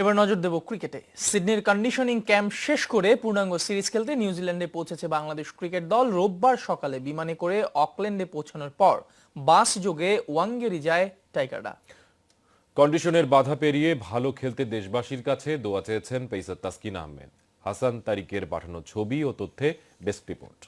এবার নজর দেব ক্রিকেটে। সিডনির কন্ডিশনিং ক্যাম্প শেষ করে পূর্ণাঙ্গ সিরিজ খেলতে নিউজিল্যান্ডে পৌঁছেছে বাংলাদেশ ক্রিকেট দল। রোববার সকালে বিমানে করে অকল্যান্ডে পৌঁছানোর পর বাস যোগে ওয়াঙ্গেরি যায় টাইগাররা। কন্ডিশনের বাধা পেরিয়ে ভালো খেলতে দেশবাসীর কাছে দোয়া চেয়েছেন পেসার তাসকিন আহমেদ। হাসান তারিকের পাঠানো ছবি ও তথ্যে ডেস্ক রিপোর্ট।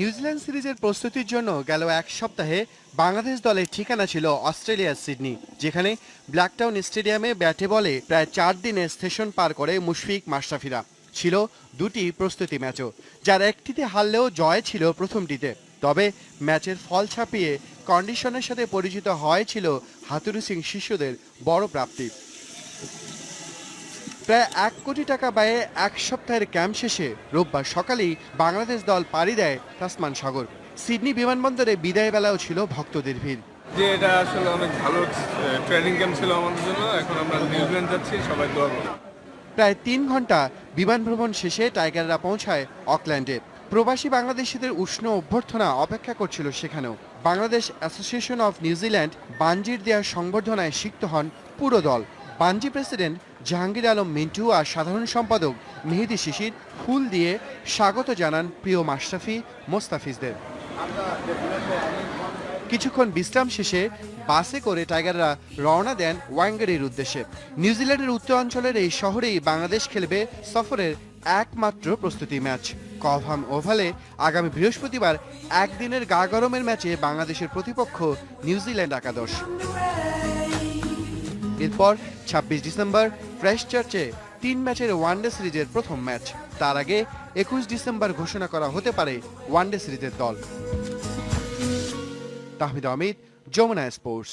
নিউজিল্যান্ড সিরিজের প্রস্তুতির জন্য গেল এক সপ্তাহে বাংলাদেশ দলের ঠিকানা ছিল অস্ট্রেলিয়ার সিডনি, যেখানে ব্ল্যাকটাউন স্টেডিয়ামে ব্যাটে বলে প্রায় চার দিনের স্টেশন পার করে মুশফিক মাশরাফিরা। ছিল দুটি প্রস্তুতি ম্যাচও, যার একটিতে হারলেও জয় ছিল প্রথমটিতে। তবে ম্যাচের ফল ছাপিয়ে কন্ডিশনের সাথে পরিচিত হয় ছিল হাতুরু সিং শিষ্যদের বড় প্রাপ্তি। প্রায় এক কোটি টাকা ব্যয়ে এক সপ্তাহের ক্যাম্প শেষে রোববার সকালেই বাংলাদেশ দল পাড়ি দেয় তাসমান সাগর। সিডনি বিমানবন্দরে বিদায় বেলাও ছিল ভক্তদের ভিড়। যে এটা আসলে অনেক ভালো ট্রেনিং ক্যাম্প ছিল আমাদের জন্য এখন আমরা নিউজিল্যান্ড যাচ্ছি সবাই দোয়া প্রায় তিন ঘণ্টা বিমান ভ্রমণ শেষে টাইগাররা পৌঁছায় অকল্যান্ডে। প্রবাসী বাংলাদেশিদের উষ্ণ অভ্যর্থনা অপেক্ষা করছিল সেখানেও। Bangladesh association of New Zealand বানজির দেওয়ার সংবর্ধনায় সিক্ত হন পুরো দল। বানজি প্রেসিডেন্ট জাহাঙ্গীর আলম, মিন্টু আর সাধারণ সম্পাদক মেহেদি শিশির ফুল দিয়ে স্বাগত জানান প্রিয় মাশরাফি মোস্তাফিজদের। কিছুক্ষণ বিশ্রাম শেষে বাসে করে টাইগাররা রওনা দেন ওয়াঙ্গারির উদ্দেশ্যে। নিউজিল্যান্ডের উত্তরাঞ্চলের এই শহরেই বাংলাদেশ খেলবে সফরের একমাত্র প্রস্তুতি ম্যাচ। কভাম ওভালে আগামী বৃহস্পতিবার একদিনের গা গরমের ম্যাচে বাংলাদেশের প্রতিপক্ষ নিউজিল্যান্ড একাদশ। এরপর ছাব্বিশ ডিসেম্বর ফ্রেশ চার্চে তিন ম্যাচের ওয়ানডে সিরিজের প্রথম ম্যাচ। তার আগে একুশ ডিসেম্বর ঘোষণা করা হতে পারে ওয়ানডে সিরিজের দল। তাহমিদ অমিত যমুনা স্পোর্টস।